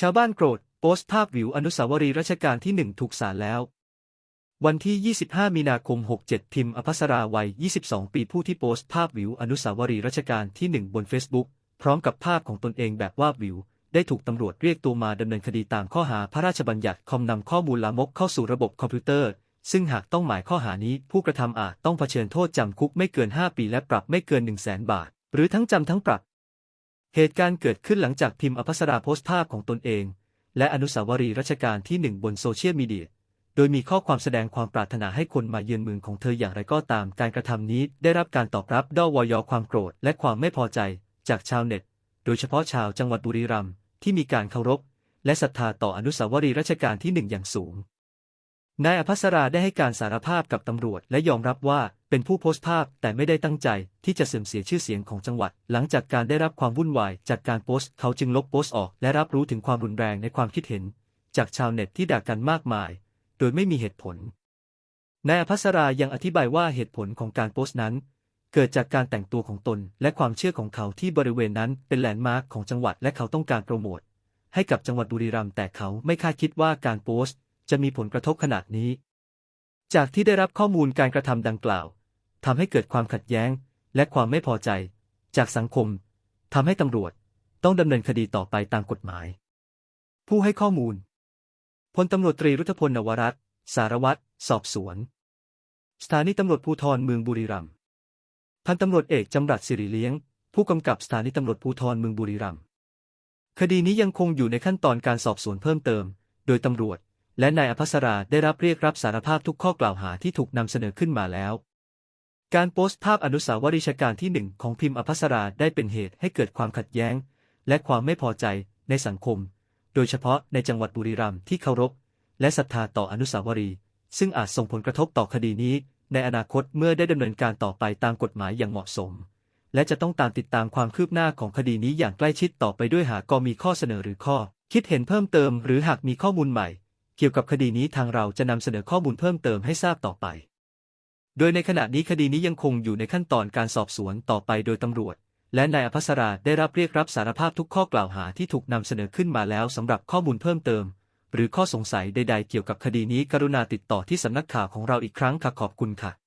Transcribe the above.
ชาวบ้านโกรธโพสต์ภาพวิวอนุสาวรีย์รัชกาลที่หนึ่งถูกสารแล้ว วันที่ 25 มีนาคม 67 พิมพ์อภัสราวัย 22 ปีผู้ที่โพสต์ภาพวิวอนุสาวรีย์รัชกาลที่1บนเฟซบุ๊กพร้อมกับภาพของตนเองแบบวาดวิว ได้ถูกตำรวจเรียกตัวมาดำเนินคดีตามข้อหาพระราชบัญญัติคอมนำข้อมูลลามกเข้าสู่ระบบคอมพิวเตอร์ ซึ่งหากต้องหมายข้อหานี้ผู้กระทำอาจต้องเผชิญโทษจำคุกไม่เกิน 5 ปีและปรับไม่เกิน 1 0 0 0 0 0 บาท หรือทั้งจำทั้งปรับ เหตุการณ์เกิดขึ้นหลังจากพิมพ์อภัสราโพสต์ภาพของตนเอง และอนุสาวรีย์รัชกาลที่หนึ่งบนโซเชียลมีเดีย โดยมีข้อความแสดงความปรารถนาให้คนมาเยือนเมืองของเธออย่างไรก็ตาม การกระทำนี้ได้รับการตอบรับด้อวอยความโกรธและความไม่พอใจ จากชาวเน็ต โดยเฉพาะชาวจังหวัดบุรีรัมย์ที่มีการเคารพ และศรัทธาต่ออนุสาวรีย์รัชกาลที่หนึ่งอย่างสูง นายอภัสราได้ให้การสารภาพกับตำรวจและยอมรับว่าเป็นผู้โพสต์ภาพแต่ไม่ได้ตั้งใจที่จะเสื่อมเสียชื่อเสียงของจังหวัด หลังจากการได้รับความวุ่นวายจากการโพสต์เขาจึงลบโพสต์ออกและรับรู้ถึงความรุนแรงในความคิดเห็น จากชาวเน็ตที่ด่ากันมากมาย โดยไม่มีเหตุผลนายอภัสรายังอธิบายว่าเหตุผลของการโพสต์นั้น เกิดจากการแต่งตัวของตนและความเชื่อของเขาที่บริเวณนั้นเป็นแลนด์มาร์คของจังหวัดและเขาต้องการโปรโมทให้กับจังหวัดบุรีรัมย์แต่เขาไม่คาดคิดว่าการโพสต์ จะมีผลกระทบขนาดนี้ จากที่ได้รับข้อมูลการกระทำดังกล่าวทำให้เกิดความขัดแย้ง และความไม่พอใจ จากสังคมทำให้ตำรวจต้องดำเนินคดีต่อไปตามกฎหมาย ผู้ให้ข้อมูลพลตำรวจตรีรุทธพลนวรัตสารวัตร สอบสวน สถานีตำรวจภูธรเมืองบุรีรัมย์พันตำรวจเอกจำรัดสิริเลี้ยง ผู้กำกับสถานีตำรวจภูธรเมืองบุรีรัมย์คดีนี้ยังคงอยู่ในขั้นตอนการสอบสวนเพิ่มเติม โดยตำรวจ และนายอภัสราได้รับเรียกรับสารภาพทุกข้อกล่าวหาที่ถูกนำเสนอขึ้นมาแล้ว การโพสต์ภาพอนุสาวรีย์รัชกาลที่หนึ่งของพิมพ์อภัสราได้เป็นเหตุให้เกิดความขัดแย้ง และความไม่พอใจในสังคม โดยเฉพาะในจังหวัดบุรีรัมย์ที่เคารพ และศรัทธาต่ออนุสาวรีย์ซึ่งอาจส่งผลกระทบต่อคดีนี้ ในอนาคตเมื่อได้ดำเนินการต่อไปตามกฎหมายอย่างเหมาะสม และจะต้องตามติดตามความคืบหน้าของคดีนี้อย่างใกล้ชิดต่อไปด้วยหากก็มีข้อเสนอหรือข้อ คิดเห็นเพิ่มเติม หรือหากมีข้อมูลใหม่ เกี่ยวกับคดีนี้ทางเราจะนำเสนอข้อมูลเพิ่มเติมให้ทราบต่อไป โดยในขณะนี้คดีนี้ยังคงอยู่ในขั้นตอนการสอบสวนต่อไปโดยตำรวจ และนายอภัสราได้รับเรียกรับสารภาพทุกข้อกล่าวหาที่ถูกนำเสนอขึ้นมาแล้วสำหรับข้อมูลเพิ่มเติม หรือข้อสงสัยใด ๆ เกี่ยวกับคดีนี้กรุณาติดต่อที่สำนักข่าวของเราอีกครั้งค่ะขอบคุณค่ะ